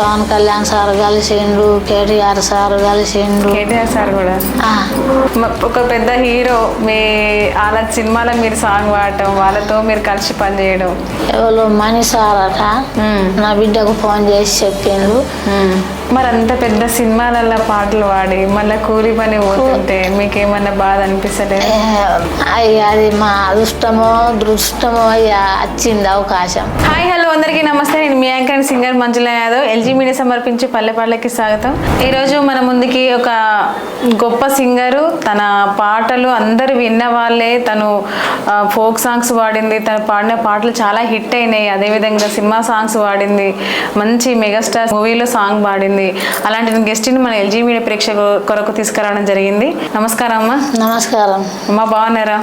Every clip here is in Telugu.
పవన్ కళ్యాణ్ సార్ కలిసిండు కేటీఆర్ సార్ కలిసిండు కేటీఆర్ సార్ కూడా? ఒక పెద్ద హీరో మీ వాళ్ళ సినిమాలో మీరు సాంగ్ పాడటం వాళ్ళతో మీరు కలిసి పనిచేయడం ఎవరు మణి సార్ అట. నా బిడ్డకు ఫోన్ చేసి చెప్పిండు. మరి అంత పెద్ద సినిమాలలో పాటలు పాడి మళ్ళీ కూలి పని పోతుంటే మీకేమన్నా బాధ అనిపిస్తలేదు? అయ్య అది మా అదృష్టమో దృష్టమో అయ్య వచ్చింది అవకాశం. హాయ్ హలో అందరికీ నమస్తే. నేను మీ anchor singer Manjula Yadav. LG media సమర్పించి పల్లె పాటలకి స్వాగతం. ఈరోజు మన ముందుకి ఒక గొప్ప సింగరు. తన పాటలు అందరు విన్న వాళ్ళే. తను ఫోక్ సాంగ్స్ పాడింది. తను పాడిన పాటలు చాలా హిట్ అయినాయి. అదేవిధంగా సినిమా సాంగ్స్ పాడింది. మంచి మెగాస్టార్ మూవీలో సాంగ్ పాడింది. అలాంటి గెస్ట్ని మన ఎల్జీ మీడియా ప్రేక్షకు కొరకు తీసుకురావడం జరిగింది. నమస్కారం అమ్మ. నమస్కారం. అమ్మ బాగున్నారా?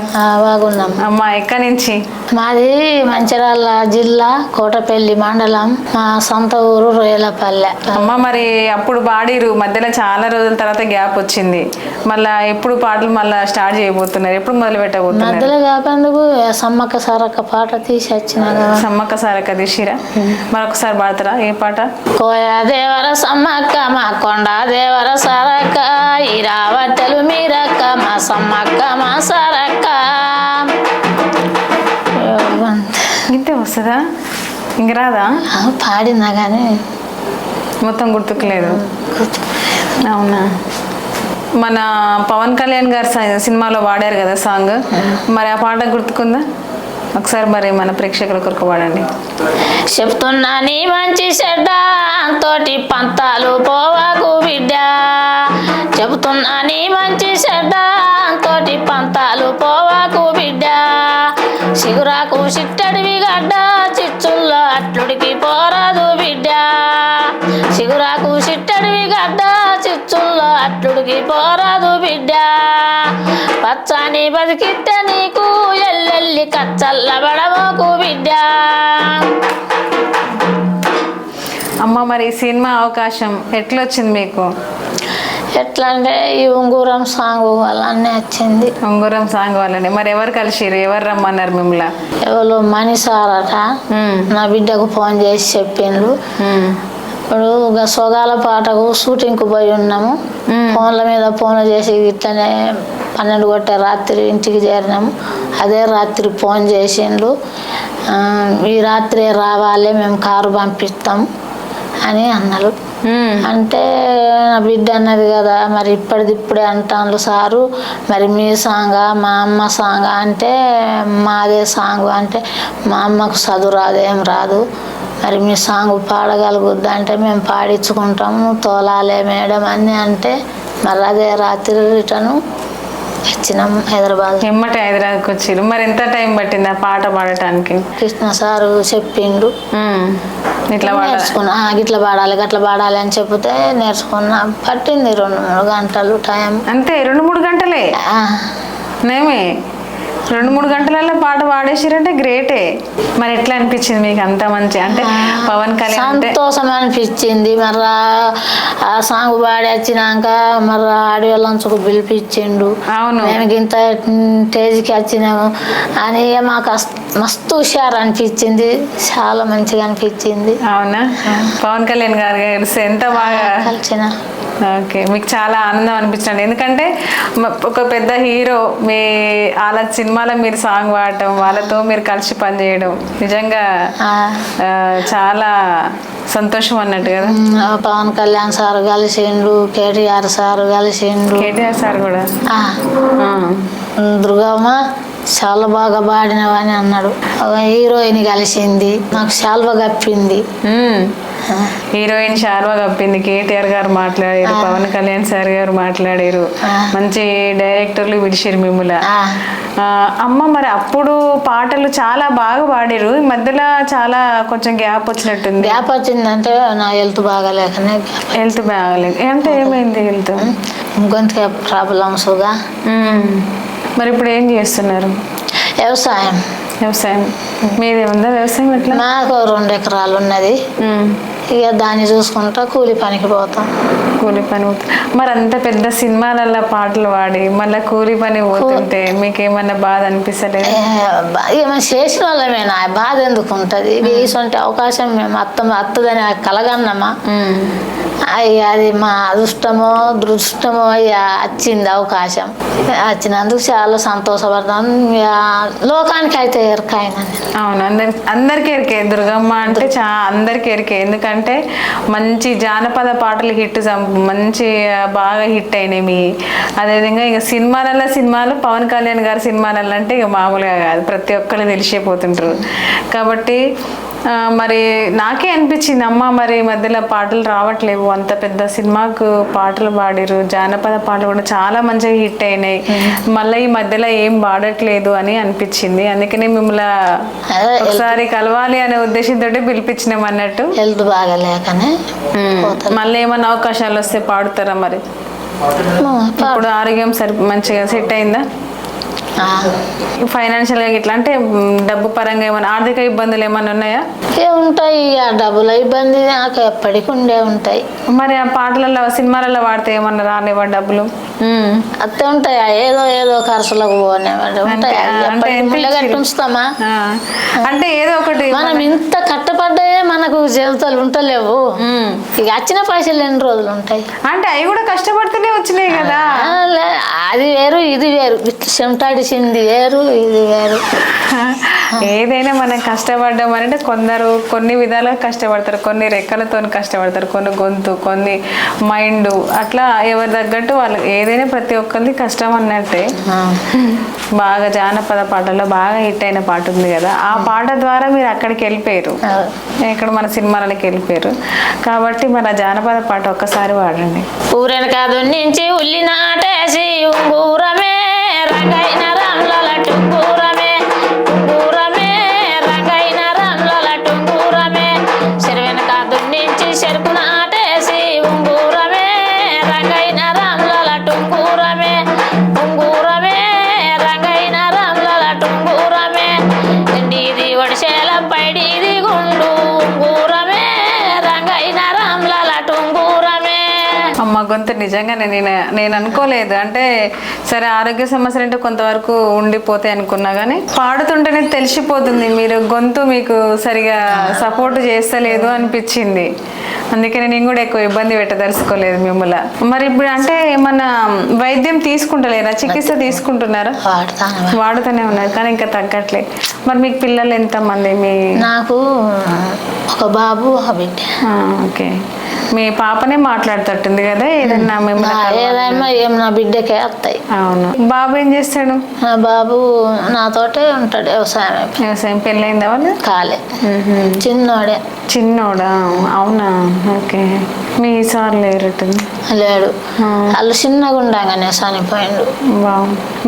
బాగున్నాం. అమ్మ ఎక్కడి నుంచి? మాది మంచిర్యాల జిల్లా కోటపల్లి మండలం. మా సొంత ఊరు రొయ్యలపల్లె. అమ్మ మరి అప్పుడు పాడిరు. మధ్యలో చాలా రోజుల తర్వాత గ్యాప్ వచ్చింది. మళ్ళా ఎప్పుడు పాటలు మళ్ళా స్టార్ట్ చేయబోతున్నారు? ఎప్పుడు మొదలు పెట్టబోతున్నారు? మధ్యలో కాపేందుకు సమ్మక్క సారక్క పాట తీసి వచ్చిన సమ్మక్క సారక్క దిశిరా మరొకసారి పాడతారా? ఏ పాట? కోయ దేవర సమ్మక్క మా కొండ దేవర సారక్క ఈ రావట్టెలు మీరక్క మా సమ్మక్క మా సారక్క ఇంతే వస్తుందా? ఇంక రాదా? ఆ, పాడినా కానీ మొత్తం గుర్తుకులేదు. అవునా? మన పవన్ కళ్యాణ్ గారి సినిమాలో వాడారు కదా సాంగ్. మరి ఆ పాట గుర్తుకుందా? ఒకసారి మరి మన ప్రేక్షకుల కొరకు వాడండి. చెప్తున్నా నీ మంచి చెడ్డ తోటి పంతాలు పోవాకు బిడ్డ. చెబుతున్నా నీ మంచి చెడ్డ తోటి పంతాలు పోవాకు బిడ్డ. సిగురాకు చిట్టడివి గడ్డ చిచ్చుల్లో అట్లుడికి పోరాదు బిడ్డ. సిగురాకు చిట్టడివి గడ్డ చిచ్చుల్లో అట్లుడికి పోరాదు బిడ్డ. పచ్చని బతికిట్ట నీకు ఎల్లెల్లి కచ్చల్ల పడవకు బిడ్డ అమ్మ మరి సినిమా అవకాశం ఎట్లా వచ్చింది మీకు? ఎట్లా అంటే ఈ ఉంగూరం సాంగ్ వల్లనే వచ్చింది. ఉంగురం సాంగ్ వాళ్ళని మరి ఎవరు కలిసిరు ఎవరు రమ్మన్నారు మిమ్మల్ని? ఎవరు? మణి సార్ అట. నా బిడ్డకు ఫోన్ చేసి చెప్పిండు మ్మ్. ఇప్పుడు ఇక సొగాల పాటకు షూటింగ్కు పోయి ఉన్నాము. ఫోన్ల మీద ఫోన్ చేసి ఇట్లనే పన్నెండు కొట్టే రాత్రి ఇంటికి చేరినాము. అదే రాత్రి ఫోన్ చేసిండు ఆ, ఈ రాత్రి రావాలి మేము కారు పంపిస్తాం అని అన్నారు. అంటే నా బిడ్డ అన్నది కదా మరి ఇప్పటిది ఇప్పుడే అంటాను సారు. మరి మీ సాంగా మా అమ్మ సాంగా అంటే మాదే సాంగ్ అంటే మా అమ్మకు చదువు రాదు ఏం రాదు. మరి మీ సాంగ్ పాడగలుగుద్దా అంటే మేము పాడించుకుంటాము తోలాలే మేడం అని అంటే మరి అదే రాత్రి రిటర్ను వచ్చినాం హైదరాబాద్. ఎమ్మటే హైదరాబాద్కి వచ్చిరు మరి ఎంత టైం పట్టింది ఆ పాట పాడటానికి? కృష్ణ సారు చెప్పిండు. ఇట్లా నేర్చుకున్నా. ఆ, గిట్ల పాడాలి గట్ల పాడాలి అని చెప్తే నేర్చుకున్నా. పట్టింది రెండు మూడు గంటలు టైం. అంతే రెండు మూడు గంటలే? నేమే? రెండు మూడు గంటలలో పాట పాడేసిరంటే గ్రేటే మరి ఎట్లా అనిపించింది మీకు అంత మంచి అంటే పవన్ కళ్యాణ్ సంతోషం అనిపించింది. మరి ఆ- సాంగ్ పాడి వచ్చినాక మరి ఆడియో లంచుకు పిలిపించిండు. అవును. మేము ఇంత స్టేజ్కి వచ్చినాము అని మాకు మస్తు హుషారు అనిపించింది. చాలా మంచిగా అనిపించింది. అవునా? పవన్ కళ్యాణ్ గారు కలిసి ఎంత బాగా కలిసిన. ఓకే. మీకు చాలా ఆనందం అనిపించండి ఎందుకంటే ఒక పెద్ద హీరో మీ వాళ్ళ సినిమాలో మీరు సాంగ్ పాడటం వాళ్ళతో మీరు కలిసి పనిచేయడం నిజంగా చాలా సంతోషం అన్నట్టు కదా? పవన్ కళ్యాణ్ సార్ కలిసిండు కేటీఆర్ సార్ కలిసిండు. కేటీఆర్ సార్ కూడా. దుర్గమ్మ చాలా బాగా పాడినవని అన్నాడు. హీరోయిన్ కలిసింది నాకు శాల్వ కప్పింది. హీరోయిన్ శార్వా కప్పింది. కేటీఆర్ గారు మాట్లాడారు పవన్ కళ్యాణ్ సార్ గారు మాట్లాడారు. మంచి డైరెక్టర్లు పిలిచిరు మిమ్మల్ని అమ్మ మరి అప్పుడు పాటలు చాలా బాగా పాడారు ఈ మధ్యలో చాలా కొంచెం గ్యాప్ వచ్చినట్టుంది. గ్యాప్ వచ్చిందంటే నా హెల్త్ బాగాలేకనే హెల్త్ బాగాలేదు. అంటే ఏమైంది హెల్త్? గొంతుకే ప్రాబ్లమ్స్గా మరి ఇప్పుడు ఏం చేస్తున్నారు? వ్యవసాయం. వ్యవసాయం. మీదే ఉందా వ్యవసాయం ఎట్లా నాకు రెండు ఎకరాలు ఉన్నది. ఇక దాన్ని చూసుకుంటా కూలి పనికి పోతాం. కూలి పని పోతు- మరి అంత పెద్ద సినిమాలలో పాటలు పాడి మళ్ళీ కూలి పని పోతుంటే మీకు ఏమన్నా బాధ అనిపిస్తలేదు? ఏ, బా- ఇక మనం చేసిన వాళ్ళమేనా బాధ ఎందుకు ఉంటుంది ఇటువంటి అవకాశం మేము అత్త అత్తదని కలగన్నామా? అయ్య అది మా అదృష్టమో దృష్టమో అయ్యా వచ్చింది అవకాశం. వచ్చినందుకు చాలా సంతోషపడతాం. లోకానికి అయితే ఎరకాయన అవును అందరి అందరికీ ఎరికే. దుర్గమ్మ అంటే చా అందరికీ ఎరికే. ఎందుకంటే మంచి జానపద పాటలు హిట్ మంచి బాగా హిట్ అయినాయి మీ అదేవిధంగా ఇక సినిమాలలో సినిమాలు పవన్ కళ్యాణ్ గారి సినిమాలలో అంటే ఇక మామూలుగా కాదు. ప్రతి ఒక్కరు తెలిసిపోతుంటారు. కాబట్టి మరి నాకే అనిపించింది అమ్మ మరి ఈ మధ్యలో పాటలు రావట్లేవు. అంత పెద్ద సినిమాకు పాటలు పాడిరు జానపద పాటలు కూడా చాలా మంచిగా హిట్ అయినాయి. మళ్ళీ ఈ మధ్యలో ఏం పాడట్లేదు అని అనిపించింది. అందుకనే మిమ్మల్ని ఒకసారి కలవాలి అనే ఉద్దేశంతో పిలిపించినాం అన్నట్టు. హెల్త్ బాగాలేకనే మళ్ళీ ఏమన్నా అవకాశాలు వస్తే పాడుతారా మరి ఇప్పుడు ఆరోగ్యం సరి మంచిగా సెట్ అయిందా ఆ. ఫైనాన్షియల్గా ఇట్లా అంటే డబ్బు పరంగా ఏమైనా ఆర్థిక ఇబ్బందులు ఏమైనా ఉన్నాయా ఏ ఉంటాయి ఇక డబ్బుల ఇబ్బంది నాకు ఎప్పటికి ఉండే ఉంటాయి మరి ఆ పాటలలో సినిమాలలో వాడితే ఏమన్నా రానివ్వ డబ్బులు. అత్తే ఉంటాయి ఏదో ఏదో ఖర్చులకు పోనేవాడు ఉంటాయి అంటే-? ఉంచుతామా ఆ. ఏదో ఒకటి మనం ఇంత కట్టపడ్డాయే మనకు జీవితాలు ఉంటలేవు. ఇక వచ్చిన పైసలు ఎన్ని రోజులు ఉంటాయి? అంటే అవి కూడా కష్టపడితేనే వచ్చినాయి కదా. అది వేరు ఇది వేరు. చెమటాడిసింది వేరు ఇది వేరు. ఏదైనా మనం కష్టపడ్డాం అంటే కొందరు కొన్ని విధాలుగా కష్టపడతారు కొన్ని రెక్కలతో కష్టపడతారు కొన్ని గొంతు కొన్ని మైండ్. అట్లా ఎవరి తగ్గట్టు వాళ్ళు ఏదైనా ప్రతి ఒక్కరిది కష్టం అన్నట్టే. బాగా జానపద పాటల్లో బాగా హిట్ అయిన పాట ఉంది కదా ఆ పాట ద్వారా మీరు అక్కడికి వెళ్ళిపోయారు. ఇక్కడ మన సినిమాలకి వెళ్ళిపోయారు. కాబట్టి మన జానపద పాట ఒక్కసారి పాడండి ఊరెనక నుంచి ఉల్లి నాటేసి గొంతు నిజంగానే నేను నేను అనుకోలేదు. అంటే సరే ఆరోగ్య సమస్యలు అంటే కొంతవరకు ఉండిపోతాయి అనుకున్నా కానీ పాడుతుంటేనే తెలిసిపోతుంది. మీరు గొంతు మీకు సరిగా సపోర్ట్ చేస్తలేదు అనిపించింది. అందుకని నేను కూడా ఎక్కువ ఇబ్బంది పెట్టదలుచుకోలేదు మిమ్మల్ని. మరి ఇప్పుడు అంటే ఏమన్నా వైద్యం తీసుకుంటలేరా? చికిత్స తీసుకుంటున్నారా? వాడతాను. ఉన్నారు కానీ ఇంకా తగ్గట్లే. మరి మీకు పిల్లలు ఎంతమంది? మీ నాకు ఒక బాబు ఒక బిడ్డ. ఓకే. మీ పాపనే మాట్లాడుతట్టుంది కదా ఏదన్నా ఏదైనా ఏం నా బిడ్డకే వస్తాయి. అవును. బాబు ఏం చేస్తాడు? నా బాబు నాతోటే ఉంటాడు వ్యవసాయం. వ్యవసాయం పెళ్ళైందా వాళ్ళు కాలే. చిన్నోడే. చిన్నోడా? అవునా? ఓకే. మీ సార్ లేరట్టుంది లేడు. వాళ్ళు చిన్నగా ఉండగానే చనిపోయిండు.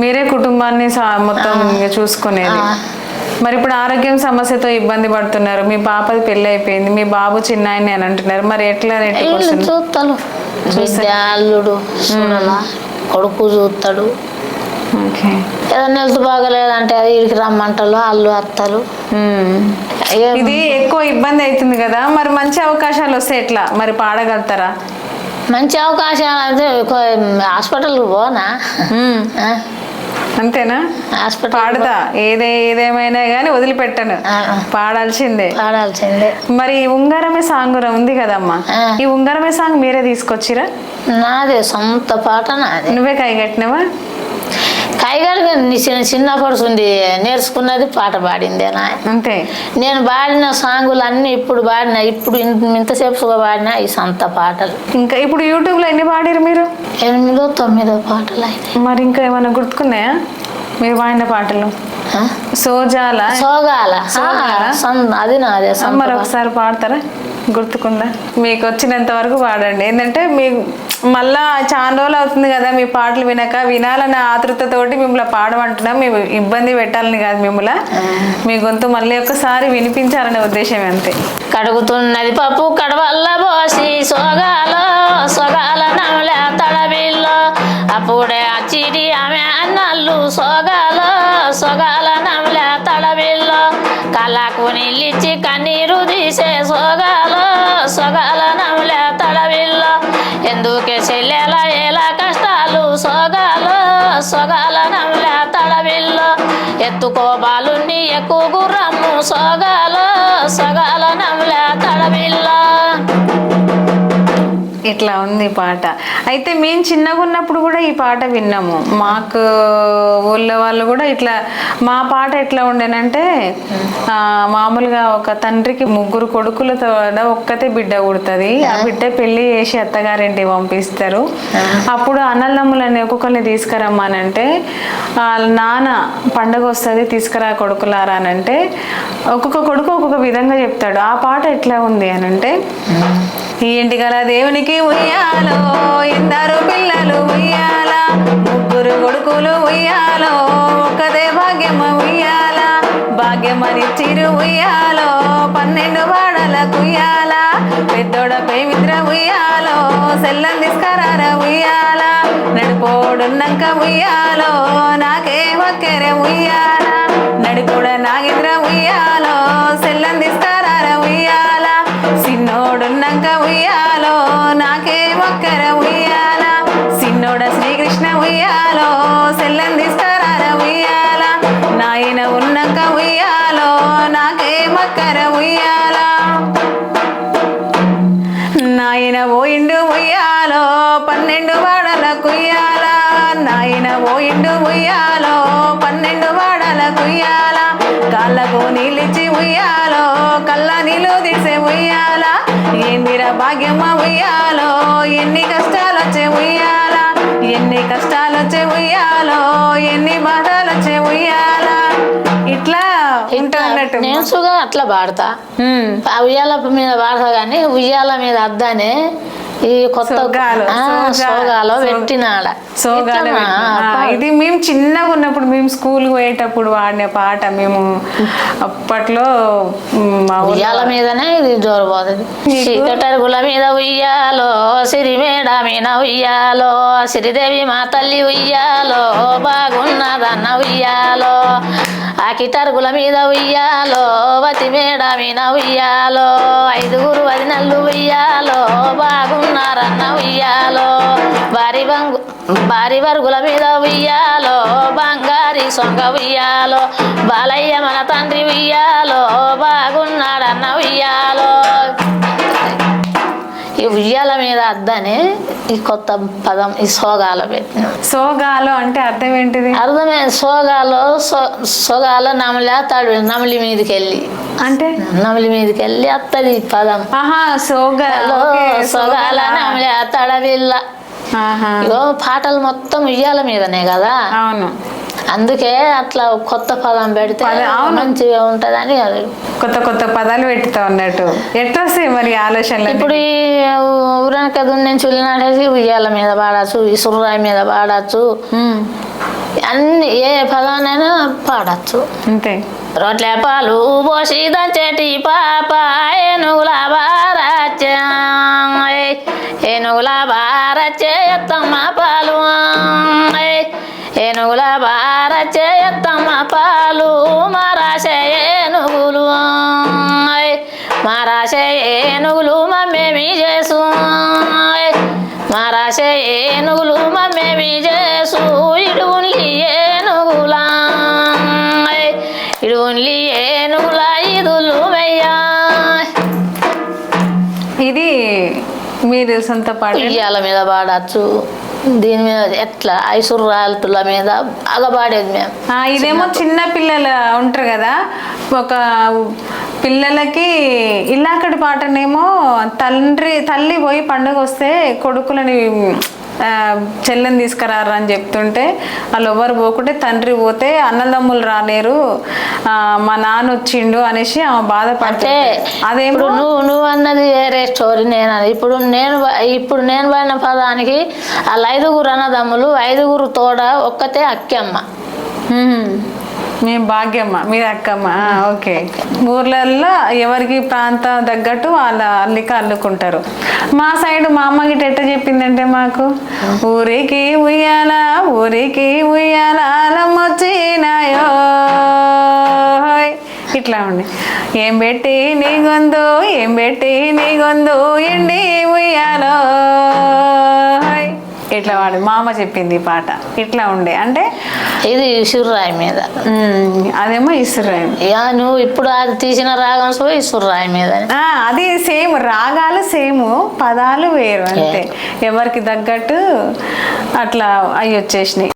మీరే కుటుంబాన్ని మొత్తం చూసుకునేది. మరి ఇప్పుడు ఆరోగ్యం సమస్యతో ఇబ్బంది పడుతున్నారు. మీ పాపది పెళ్ళి అయిపోయింది మీ బాబు చిన్న అని అంటున్నారు. మరి ఎట్లా? చూస్తాడు బిడ్డ అల్లుడు చూడాలా కొడుకు చూస్తాడు ఓకే. ఏదైనా హెల్త్ బాగలేదంటే అది వీడికి రమ్మంటారు అల్లు అత్తలు. ఇది ఎక్కువ ఇబ్బంది అవుతుంది కదా మరి మంచి అవకాశాలు వస్తే ఎట్లా? మరి పాడగలుగుతారా? మంచి అవకాశాలు అయితే హాస్పిటల్కి పోనా? అంతేనా? పాడతా. ఏదే ఏదేమైనా కానీ వదిలిపెట్టను. పాడాల్సిందే. పాడాల్సిందే. మరి ఉంగరమే సాంగ్ ఉంది కదమ్మా. ఈ ఉంగరమే సాంగ్ మీరే తీసుకొచ్చిరా? నాదే సొంత పాట నాదే. నువ్వే కైగట్టినవా? కైగాడిగా నీ చిన్న చిన్నప్పుడు ఉంది నేర్చుకున్నది పాట పాడిందే నా అంతే. నేను పాడిన సాంగులు అన్నీ ఇప్పుడు పాడిన ఇప్పుడు ఇంత- ఇంతసేపు పాడిన ఈ సొంత పాటలు. ఇంకా ఇప్పుడు యూట్యూబ్లో ఎన్ని పాడిరు మీరు? ఎనిమిదో తొమ్మిదో పాటలు మరి ఇంకా ఏమైనా గుర్తుకున్నాయా? మీరు పాడిన పాటలు? సోజాల. సోగాల. అది నాదే మరి. ఒకసారి పాడతారా? గుర్తుకుందా? మీకు వచ్చినంత వరకు పాడండి ఏంటంటే మీ మళ్ళా చాలా రోజులు అవుతుంది కదా మీ పాటలు వినక వినాలన్న ఆతృతతోటి మిమ్మల్ని పాడమంటున్నాం. మేము ఇబ్బంది పెట్టాలని కాదు మిమ్మల్ని. మీ గొంతు మళ్ళీ ఒకసారి వినిపించాలనే ఉద్దేశం అంతే. కడుగుతున్నది పప్పు కడవల్ల పోసి సోగాలో సోగాల నమల తడబిల్లో అప్పుడే అచ్చిడి ఆమె అన్నల్లు సోగాలో సోగాల నమల తడబిల్లో కళ్ళకు నీళ్ళిచ్చి కన్నీరు తీసే సోగాలో సొగలనములే తడవిల్ల ఎందుకే చెల్లెల ఎలా కష్టాలు సొగలు? సొగలనములే తడవిల్ల ఎత్తుకోబ ఇట్లా ఉంది పాట. అయితే మేము చిన్నగా ఉన్నప్పుడు కూడా ఈ పాట విన్నాము. మాకు ఊళ్ళో వాళ్ళు కూడా ఇట్లా మా పాట ఎట్లా ఉండేనంటే మామూలుగా ఒక తండ్రికి ముగ్గురు కొడుకులతో ఒక్కతే బిడ్డ పుడుతుంది. ఆ బిడ్డ పెళ్ళి చేసి అత్తగారింటికి పంపిస్తారు. అప్పుడు అన్నదమ్ములని ఒక్కొక్కరిని తీసుకురమ్మానంటే నాన్న పండగ వస్తుంది తీసుకురా కొడుకులారా అని అంటే ఒక్కొక్క కొడుకు ఒక్కొక్క విధంగా చెప్తాడు. ఆ పాట ఎట్లా ఉంది అని అంటే ఏంటి గల దేవునికి ఉయ్యాలో ఇద్దరు పిల్లలు ఉయ్యాల ముగ్గురు కొడుకులు ఉయ్యాలో ఒక్కదే భాగ్యమ ఉయ్యాల భాగ్యమని చిరు ఉయ్యాలో పన్నెండు వాడలకు ఉయ్యాల పెద్దోడ పేమిత్ర ఉయ్యాలో సెల్లం తీసుకరార ఉయ్యాల నడిపోడున్నాక ఉయ్యాలో నాకే ఒక్కరే ఉయ్యాలా. పన్నెండు వాడల కుయ్యాల కాళ్ళకు నీళ్ళిచ్చి ఉయ్యాలో కళ్ళ నీళ్ళు తీసే ఉయ్యాల. ఏందిర భాగ్యమ్మ ఉయ్యాలో ఎన్ని కష్టాలు వచ్చే ఉయ్యాల. ఎన్ని కష్టాలు వచ్చే ఉయ్యాలో ఎన్ని బాధలు వచ్చే ఉయ్యాల. ఇట్లా అన్నట్టు. నేను సుగా అట్లా పాడతా. ఉయ్యాల మీద పాడతా కానీ ఉయ్యాల మీద అద్దానే ఈ కొత్త సోగాలు, పెట్టినాడ. ఇది మేము చిన్నగా ఉన్నప్పుడు మేము స్కూల్కి పోయేటప్పుడు వాడిన పాట మేము అప్పట్లో ఉయ్యాల మీదనే ఇది నీకు? చీకటరుగుల మీద ఉయ్యాలో సిరిమేడ మీద ఉయ్యాలో సిరిదేవి మా తల్లి ఉయ్యాలో బాగున్నదన్న ఉయ్యాలో. ఆ కిటరుగుల మీద ఉయ్యాలో వతి మేడ మీద ఉయ్యాలో. ఐదుగురు వదినల్లు ఉయ్యాలో బాగున్నారన్న ఉయ్యాలో. భారీ బంగు భారీ వరుగుల మీద ఉయ్యాలో బంగారి సొంగ ఉయ్యాలో బాలయ్య మన తండ్రి ఉయ్యాలో బాగున్నాడన్న ఉయ్యాలో. ఈ ఉయ్యాల మీద అద్దని ఈ కొత్త పదం ఈ సోగాలో పెట్టిన. సోగాలు అంటే అర్థం ఏంటిది? అర్థమే సోగాలో సో సోగాలో నమలి అత్తాడు నమలి మీదకి వెళ్ళి అంటే? నమలి మీదకి వెళ్ళి అత్తది పదం. ఆహా సోగాల సోగాలా. నమలి అత్తడ వీళ్ళ ఇగో పాటలు మొత్తం ఉయ్యాల మీదనే కదా? అవును. అందుకే అట్లా కొత్త పదం పెడితే. మంచిగా ఉంటదని అది. కొత్త కొత్త పదాలు పెట్టుతా ఉన్నట్టు. ఎట్లా వస్తాయి మరి ఆలోచనలు ఇప్పుడు ఈ ఊరనక నుంచి వెళ్ళినట్టేసి ఉయ్యాల మీద పాడచ్చు ఈ సుర్రాయి మీద పాడచ్చు. అన్ని ఏ పదానైనా పాడచ్చు. అంతే. రొట్టె పాలు పోసి దంచేటి పాప ఏనుగుల బారచ్చే ఏనుగుల బారచ్చే ఎత్తమ్మ పాలు ఏనుగుల బారచ్చే ఎత్తమ్మ పాలు మీరు సొంత పాట? ఉయ్యాల మీద పాడచ్చు. దీని మీద ఎట్లా? ఐసుర్రాలతుల మీద బాగా పాడేది మేము. ఇదేమో చిన్న పిల్లలు ఉంటారు కదా? ఒక పిల్లలకి ఇల్లాకటి పాటనేమో తండ్రి తల్లి పోయి పండుగ వస్తే కొడుకులని చెల్లెని తీసుకురారు అని చెప్తుంటే వాళ్ళు ఎవరు పోకుంటే తండ్రి పోతే అన్నదమ్ములు రాలేరు. మా నాన్న వచ్చిండు అనేసి ఆమె బాధపడితే అదేమో నువ్వు నువ్వు అన్నది వేరే స్టోరీ నేను ఇప్పుడు నేను ఇప్పుడు నేను పడిన పదానికి వాళ్ళ ఐదుగురు అన్నదమ్ములు ఐదుగురు తోడ ఒక్కతే అక్కమ్మ. మేము. మీ భాగ్యమ్మ మీరు అక్కమ్మ. ఓకే. ఊర్లలో ఎవరికి ప్రాంతం తగ్గట్టు వాళ్ళ అల్లిక అల్లుకుంటారు. మా సైడ్ మా అమ్మ ఎట్ట చెప్పిందంటే మాకు ఊరికి ఉయ్యాల ఊరికి ఉయ్యాల వచ్చినాయో. హోయ్. ఇట్లా ఉండి. ఏం పెట్టి నీ గొంతు ఏం పెట్టి నీ గొంతు ఎండి ఉయ్యాలో. ఇట్లా వాడు మా అమ్మ చెప్పింది ఈ పాట. ఇట్లా ఉండే. అంటే ఇది సుర్రాయి మీద. అదేమో ఇసురాయం ఇక నువ్వు ఇప్పుడు అది తీసిన రాగం సో ఈ సుర్రాయి మీద. అది సేమ్ రాగాలు సేమ్ పదాలు వేరు అంతే. ఎవరికి తగ్గట్టు అట్లా అవి వచ్చేసినాయి